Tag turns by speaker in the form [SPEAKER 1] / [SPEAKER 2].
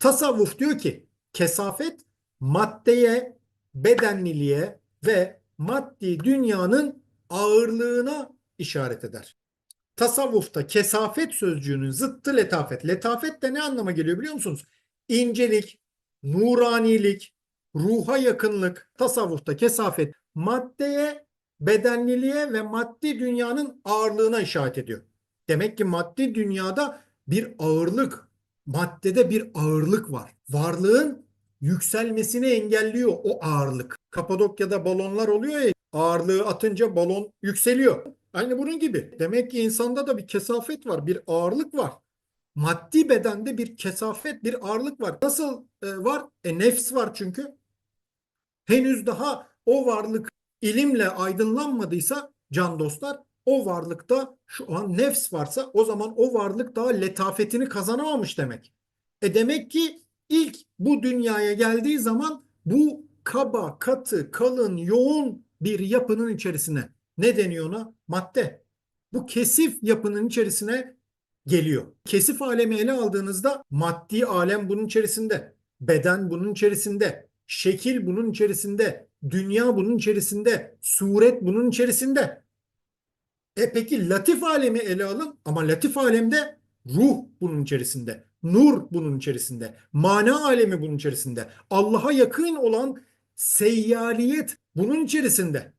[SPEAKER 1] Tasavvuf diyor ki kesafet maddeye, bedenliliğe ve maddi dünyanın ağırlığına işaret eder. Tasavvufta kesafet sözcüğünün zıttı letafet. Letafet de ne anlama geliyor biliyor musunuz? İncelik, nuranilik, ruha yakınlık. Tasavvufta kesafet maddeye, bedenliliğe ve maddi dünyanın ağırlığına işaret ediyor. Demek ki maddi dünyada bir ağırlık, maddede bir ağırlık var. Varlığın yükselmesini engelliyor o ağırlık. Kapadokya'da balonlar oluyor ya ağırlığı atınca balon yükseliyor. Aynı bunun gibi. Demek ki insanda da bir kesafet var, bir ağırlık var. Maddi bedende bir kesafet, bir ağırlık var. Nasıl e, var? E nefs var çünkü. Henüz daha o varlık ilimle aydınlanmadıysa can dostlar o varlıkta şu an nefs varsa o zaman o varlık daha letafetini kazanamamış demek. E demek ki ilk bu dünyaya geldiği zaman bu kaba, katı, kalın, yoğun bir yapının içerisine ne deniyor ona? Madde. Bu kesif yapının içerisine geliyor. Kesif alemi ele aldığınızda maddi alem bunun içerisinde, beden bunun içerisinde, şekil bunun içerisinde, dünya bunun içerisinde, suret bunun içerisinde. E peki latif alemi ele alın ama latif alemde ruh bunun içerisinde, nur bunun içerisinde, mana alemi bunun içerisinde, Allah'a yakın olan seyyaliyet bunun içerisinde.